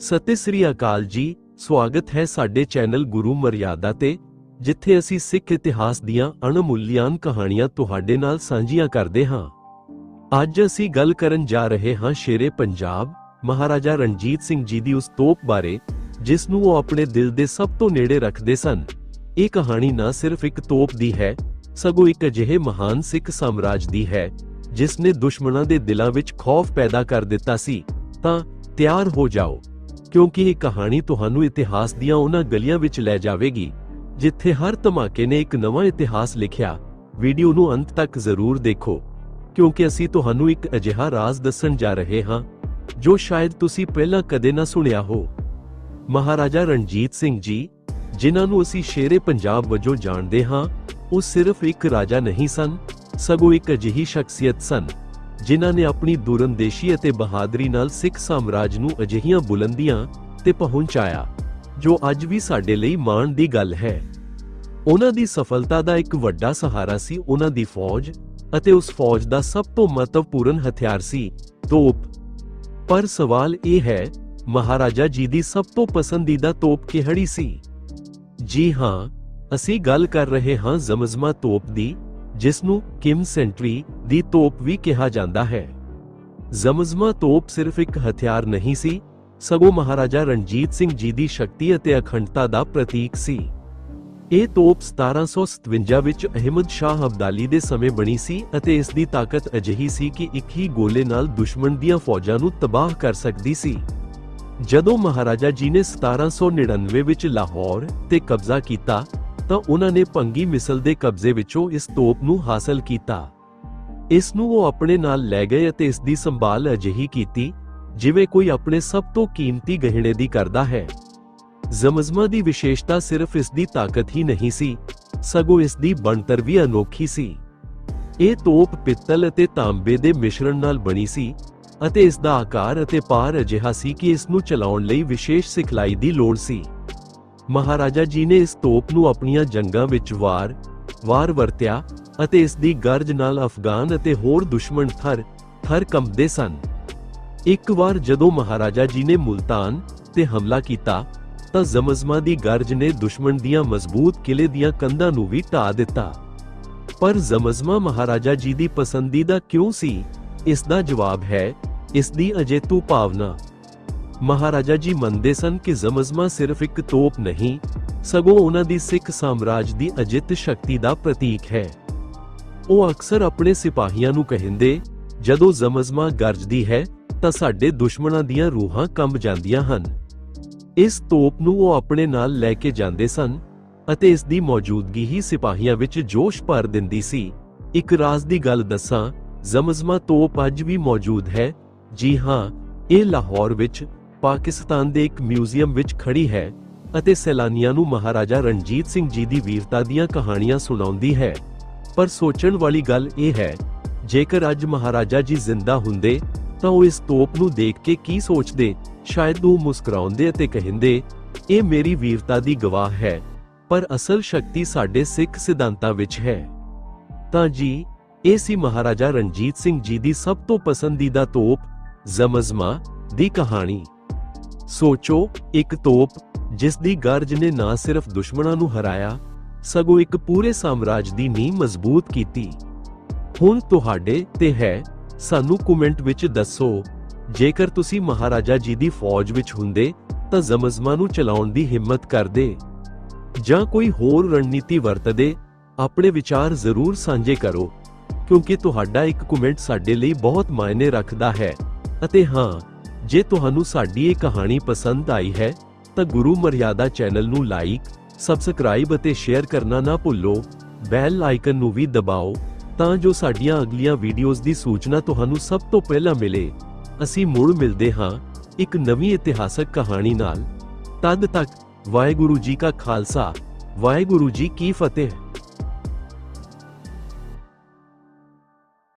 ਸਤਿ ਸ੍ਰੀ ਅਕਾਲ ਜੀ, ਸਵਾਗਤ ਹੈ ਸਾਡੇ ਚੈਨਲ ਗੁਰੂ ਮਰਿਆਦਾ ਤੇ, ਜਿੱਥੇ ਅਸੀਂ ਸਿੱਖ ਇਤਿਹਾਸ ਦੀਆਂ ਅਣਮੁੱਲੀਆਂ ਕਹਾਣੀਆਂ ਤੁਹਾਡੇ ਨਾਲ ਸਾਂਝੀਆਂ ਕਰਦੇ ਹਾਂ। ਅੱਜ ਅਸੀਂ ਗੱਲ ਕਰਨ ਜਾ ਰਹੇ ਹਾਂ ਸ਼ੇਰੇ ਪੰਜਾਬ, ਮਹਾਰਾਜਾ ਰਣਜੀਤ ਸਿੰਘ ਜੀ ਦੀ ਉਸ ਤੋਪ ਬਾਰੇ, ਜਿਸ ਨੂੰ ਉਹ ਆਪਣੇ ਦਿਲ ਦੇ ਸਭ ਤੋਂ ਨੇੜੇ ਰੱਖਦੇ ਸਨ। ਇਹ ਕਹਾਣੀ ਨਾ ਸਿਰਫ ਇੱਕ ਤੋਪ ਦੀ ਹੈ, ਸਗੋਂ ਇੱਕ ਅਜਿਹੇ ਮਹਾਨ ਸਿੱਖ ਸਾਮਰਾਜ ਦੀ ਹੈ, ਜਿਸ ਨੇ ਦੁਸ਼ਮਣਾਂ ਦੇ ਦਿਲਾਂ ਵਿੱਚ ਖੌਫ ਪੈਦਾ ਕਰ ਦਿੱਤਾ ਸੀ। ਤਾਂ ਤਿਆਰ ਹੋ ਜਾਓ। ਕਿਉਂਕਿ ਇਹ ਕਹਾਣੀ ਤੁਹਾਨੂੰ ਇਤਿਹਾਸ ਦੀਆਂ ਉਹਨਾਂ ਗਲੀਆਂ ਵਿੱਚ ਲੈ ਜਾਵੇਗੀ, ਜਿੱਥੇ ਹਰ ਧਮਾਕੇ ਨੇ ਇੱਕ ਨਵਾਂ ਇਤਿਹਾਸ ਲਿਖਿਆ। ਵੀਡੀਓ ਨੂੰ ਅੰਤ ਤੱਕ ਜ਼ਰੂਰ ਦੇਖੋ, ਕਿਉਂਕਿ ਅਸੀਂ ਤੁਹਾਨੂੰ ਇੱਕ ਅਜਿਹਾ ਰਾਜ਼ ਦੱਸਣ ਜਾ ਰਹੇ ਹਾਂ, ਜੋ ਸ਼ਾਇਦ ਤੁਸੀਂ ਪਹਿਲਾਂ ਕਦੇ ਨਾ ਸੁਣਿਆ ਹੋ। ਮਹਾਰਾਜਾ ਰਣਜੀਤ ਸਿੰਘ ਜੀ, ਜਿਨ੍ਹਾਂ ਨੂੰ ਅਸੀਂ ਸ਼ੇਰੇ ਪੰਜਾਬ ਵਜੋਂ ਜਾਣਦੇ ਹਾਂ, ਉਹ ਸਿਰਫ ਇੱਕ ਰਾਜਾ ਨਹੀਂ ਸਨ, ਸਗੋਂ ਇੱਕ ਅਜਿਹੀ ਸ਼ਖਸੀਅਤ ਸਨ। ਜਿਨ੍ਹਾਂ ਨੇ ਆਪਣੀ ਦੂਰੰਦੇਸ਼ੀ ਅਤੇ ਬਹਾਦਰੀ ਨਾਲ ਸਿੱਖ ਸਾਮਰਾਜ ਨੂੰ ਅਜਿਹੀਆਂ ਬੁਲੰਦੀਆਂ ਤੇ ਪਹੁੰਚਾਇਆ, ਜੋ ਅੱਜ ਵੀ ਸਾਡੇ ਲਈ ਮਾਣ ਦੀ ਗੱਲ ਹੈ। ਉਹਨਾਂ ਦੀ ਸਫਲਤਾ ਦਾ ਇੱਕ ਵੱਡਾ ਸਹਾਰਾ ਸੀ ਉਹਨਾਂ ਦੀ ਫੌਜ ਅਤੇ ਉਸ ਫੌਜ ਦਾ ਸਭ ਤੋਂ ਮਹੱਤਵਪੂਰਨ ਹਥਿਆਰ ਸੀ, ਤੋਪ। ਪਰ ਸਵਾਲ ਇਹ ਹੈ, ਮਹਾਰਾਜਾ ਜੀ ਦੀ ਸਭ ਤੋਂ ਪਸੰਦੀਦਾ ਤੋਪ ਕਿਹੜੀ ਸੀ? ਜੀ ਹਾਂ, ਅਸੀਂ ਗੱਲ ਕਰ ਰਹੇ ਹਾਂ ਜ਼ਮਜ਼ਮਾ ਤੋਪ ਦੀ ਜਿਸ ਨੂੰ ਕਿਮ ਸੈਂਟਰੀ ਦੀ ਤੋਪ ਵੀ ਕਿਹਾ ਜਾਂਦਾ ਹੈ। ਜ਼ਮਜ਼ਮਾ ਤੋਪ ਸਿਰਫ ਇੱਕ ਹਥਿਆਰ ਨਹੀਂ ਸੀ, ਸਗੋਂ ਮਹਾਰਾਜਾ ਰਣਜੀਤ ਸਿੰਘ ਜੀ ਦੀ ਸ਼ਕਤੀ ਅਤੇ ਅਖੰਡਤਾ ਦਾ ਪ੍ਰਤੀਕ ਸੀ। ਇਹ ਤੋਪ 1757 ਵਿੱਚ ਅਹਿਮਦ ਸ਼ਾਹ ਅਬਦਾਲੀ ਦੇ ਸਮੇਂ ਬਣੀ ਸੀ ਅਤੇ ਇਸ ਦੀ ਤਾਕਤ ਅਜਿਹੀ ਸੀ ਕਿ ਇੱਕ ਹੀ ਗੋਲੇ ਨਾਲ ਦੁਸ਼ਮਣ ਦੀਆਂ ਫੌਜਾਂ ਨੂੰ ਤਬਾਹ ਕਰ ਸਕਦੀ ਸੀ। ਜਦੋਂ ਮਹਾਰਾਜਾ ਜੀ ਨੇ 1799 ਵਿੱਚ ਲਾਹੌਰ ਤੇ ਕਬਜ਼ਾ ਕੀਤਾ ਤਾਂ ਉਹਨਾਂ ਨੇ ਭੰਗੀ ਮਿਸਲ ਦੇ ਕਬਜ਼ੇ ਵਿੱਚੋਂ ਇਸ ਤੋਪ ਨੂੰ ਹਾਸਲ ਕੀਤਾ। ਇਸ ਨੂੰ ਉਹ ਆਪਣੇ ਨਾਲ ਲੈ ਗਏ ਅਤੇ ਇਸ ਦੀ ਸੰਭਾਲ ਅਜਿਹੀ ਕੀਤੀ, ਜਿਵੇਂ ਕੋਈ ਆਪਣੇ ਸਭ ਤੋਂ ਕੀਮਤੀ ਗਹਿਣੇ ਦੀ ਕਰਦਾ ਹੈ। ਜ਼ਮਜ਼ਮਾ ਦੀ ਵਿਸ਼ੇਸ਼ਤਾ ਸਿਰਫ ਇਸ ਦੀ ਤਾਕਤ ਹੀ ਨਹੀਂ ਸੀ, ਸਗੋਂ ਇਸ ਦੀ ਬਣਤਰ ਵੀ ਅਨੋਖੀ ਸੀ। ਇਹ ਤੋਪ ਪਿੱਤਲ ਅਤੇ ਤਾਂਬੇ ਦੇ ਮਿਸ਼ਰਣ ਨਾਲ ਬਣੀ ਸੀ, ਅਤੇ ਇਸ ਦਾ ਆਕਾਰ ਅਤੇ ਪਾਰ ਅਜਿਹਾ ਸੀ ਕਿ ਇਸ ਨੂੰ ਚਲਾਉਣ ਲਈ ਵਿਸ਼ੇਸ਼ ਸਿਖਲਾਈ ਦੀ ਲੋੜ ਸੀ। ਮਹਾਰਾਜਾ ਜੀ ਨੇ ਇਸ ਤੋਪ ਨੂੰ ਆਪਣੀਆਂ ਜੰਗਾਂ ਵਿੱਚ ਵਾਰ ਵਾਰ ਵਰਤਿਆ ਅਤੇ ਇਸ ਦੀ ਗਰਜ ਨਾਲ ਅਫਗਾਨ ਅਤੇ ਹੋਰ ਦੁਸ਼ਮਣ ਥਰ ਥਰ ਕੰਬਦੇ ਸਨ। ਇੱਕ ਵਾਰ ਜਦੋਂ ਮਹਾਰਾਜਾ ਜੀ ਨੇ ਮੁਲਤਾਨ ਤੇ ਹਮਲਾ ਕੀਤਾ, ਤਾਂ ਜ਼ਮਜ਼ਮਾ ਦੀ ਗਰਜ ਨੇ ਦੁਸ਼ਮਣ ਦੀਆਂ ਮਜ਼ਬੂਤ ਕਿਲੇ ਦੀਆਂ ਕੰਧਾਂ ਨੂੰ ਵੀ ਢਾ ਦਿੱਤਾ। ਪਰ ਜ਼ਮਜ਼ਮਾ ਮਹਾਰਾਜਾ ਜੀ ਦੀ ਪਸੰਦੀਦਾ ਕਿਉਂ ਸੀ? ਇਸ ਦਾ ਜਵਾਬ ਹੈ, ਇਸ ਦੀ ਅਜੇਤੂ ਭਾਵਨਾ। ਮਹਾਰਾਜਾ ਜੀ ਮੰਨਦੇ ਸਨ ਕਿ ਜ਼ਮਜ਼ਮਾ ਸਿਰਫ ਇੱਕ ਤੋਪ ਨਹੀਂ, ਸਗੋਂ ਉਹਨਾਂ ਦੀ ਸਿੱਖ ਸਾਮਰਾਜ ਦੀ ਅਜਿੱਤ ਸ਼ਕਤੀ ਦਾ ਪ੍ਰਤੀਕ ਹੈ। ਉਹ ਅਕਸਰ ਆਪਣੇ ਸਿਪਾਹੀਆਂ ਨੂੰ ਕਹਿੰਦੇ, ਜਦੋਂ ਜ਼ਮਜ਼ਮਾ ਗਰਜਦੀ ਹੈ, ਤਾਂ ਸਾਡੇ ਦੁਸ਼ਮਣਾਂ ਦੀਆਂ ਰੂਹਾਂ ਕੰਬ ਜਾਂਦੀਆਂ ਹਨ। ਇਸ ਤੋਪ ਨੂੰ ਉਹ ਆਪਣੇ ਨਾਲ ਲੈ ਕੇ ਜਾਂਦੇ ਸਨ ਅਤੇ ਇਸ ਦੀ ਮੌਜੂਦਗੀ ਹੀ ਸਿਪਾਹੀਆਂ ਵਿੱਚ ਜੋਸ਼ ਭਰ ਦਿੰਦੀ ਸੀ। ਇੱਕ ਰਾਜ਼ ਦੀ ਗੱਲ ਦੱਸਾਂ, ਜ਼ਮਜ਼ਮਾ ਤੋਪ ਅੱਜ ਵੀ ਮੌਜੂਦ ਹੈ। ਜੀ ਹਾਂ, ਇਹ ਲਾਹੌਰ ਵਿੱਚ ਪਾਕਿਸਤਾਨ ਦੇ ਇੱਕ ਮਿਊਜ਼ੀਅਮ ਵਿੱਚ ਖੜੀ ਹੈ ਅਤੇ ਸੈਲਾਨੀਆਂ ਨੂੰ ਮਹਾਰਾਜਾ ਰਣਜੀਤ ਸਿੰਘ ਜੀ ਦੀ ਵੀਰਤਾ ਦੀਆਂ ਕਹਾਣੀਆਂ ਸੁਣਾਉਂਦੀ ਹੈ। ਪਰ ਸੋਚਣ ਵਾਲੀ ਗੱਲ ਇਹ ਹੈ, ਜੇਕਰ ਅੱਜ ਮਹਾਰਾਜਾ ਜੀ ਜ਼ਿੰਦਾ ਹੁੰਦੇ, ਤਾਂ ਉਹ ਇਸ ਤੋਪ ਨੂੰ ਦੇਖ ਕੇ ਕੀ ਸੋਚਦੇ, ਸ਼ਾਇਦ ਉਹ ਮੁਸਕਰਾਉਂਦੇ ਅਤੇ ਕਹਿੰਦੇ, ਇਹ ਮੇਰੀ ਵੀਰਤਾ ਦੀ ਗਵਾਹ ਹੈ, ਪਰ ਅਸਲ ਸ਼ਕਤੀ ਸਾਡੇ ਸਿੱਖ ਸਿਧਾਂਤਾਂ ਵਿੱਚ ਹੈ। ਤਾਂ ਜੀ, ਇਹ ਸੀ ਮਹਾਰਾਜਾ ਰਣਜੀਤ ਸਿੰਘ ਜੀ ਦੀ ਸਭ ਤੋਂ ਪਸੰਦੀਦਾ ਤੋਪ, ਜ਼ਮਜ਼ਮਾ, ਦੀ ਕਹਾਣੀ। ਸੋਚੋ, ਇੱਕ ਤੋਪ, ਜਿਸ ਦੀ ਗਰਜ ਨੇ ਨਾ ਸਿਰਫ ਦੁਸ਼ਮਣਾਂ ਨੂੰ ਹਰਾਇਆ, ਸਗੋਂ ਇੱਕ ਪੂਰੇ ਸਾਮਰਾਜ ਦੀ ਨੀਂਹ ਮਜ਼ਬੂਤ ਕੀਤੀ। ਹੁਣ ਤੁਹਾਡੇ ਤੇ ਹੈ, ਸਾਨੂੰ ਕਮੈਂਟ ਵਿੱਚ ਦੱਸੋ, ਜੇਕਰ ਤੁਸੀਂ ਮਹਾਰਾਜਾ ਜੀ ਦੀ ਫੌਜ ਵਿੱਚ ਹੁੰਦੇ, ਤਾਂ ਜ਼ਮਜ਼ਮਾ ਨੂੰ ਚਲਾਉਣ ਦੀ ਹਿੰਮਤ ਕਰਦੇ। ਜਾਂ ਕੋਈ ਹੋਰ ਰਣਨੀਤੀ ਵਰਤਦੇ, ਆਪਣੇ ਵਿਚਾਰ ਜ਼ਰੂਰ ਸਾਂਝੇ ਕਰੋ, ਕਿਉਂਕਿ ਤੁਹਾਡਾ ਇੱਕ ਕਮੈਂਟ ਸਾਡੇ ਲਈ ਬਹੁਤ ਮਾਇਨੇ ਰੱਖਦਾ ਹੈ। ਅਤੇ ਹਾਂ ਜੇ ਤੁਹਾਨੂੰ ਸਾਡੀ ਇਹ ਕਹਾਣੀ ਪਸੰਦ ਆਈ ਹੈ, ਤਾਂ ਗੁਰੂ ਮਰਿਆਦਾ ਚੈਨਲ ਨੂੰ ਲਾਈਕ ਸਬਸਕ੍ਰਾਈਬ ਅਤੇ ਸ਼ੇਅਰ ਕਰਨਾ ਨਾ ਭੁੱਲੋ। ਬੈਲ ਆਈਕਨ ਨੂੰ ਵੀ ਦਬਾਓ, ਤਾਂ ਜੋ ਸਾਡੀਆਂ ਅਗਲੀਆਂ ਵੀਡੀਓਜ਼ ਦੀ ਸੂਚਨਾ ਤੁਹਾਨੂੰ ਸਭ ਤੋਂ ਪਹਿਲਾਂ ਮਿਲੇ। ਅਸੀਂ ਮੁੜ ਮਿਲਦੇ ਹਾਂ ਇੱਕ ਨਵੀਂ ਇਤਿਹਾਸਕ ਕਹਾਣੀ ਨਾਲ। ਤਦ ਤੱਕ ਵਾਹਿਗੁਰੂ ਜੀ ਕਾ ਖਾਲਸਾ, ਵਾਹਿਗੁਰੂ ਜੀ ਕੀ ਫਤਿਹ।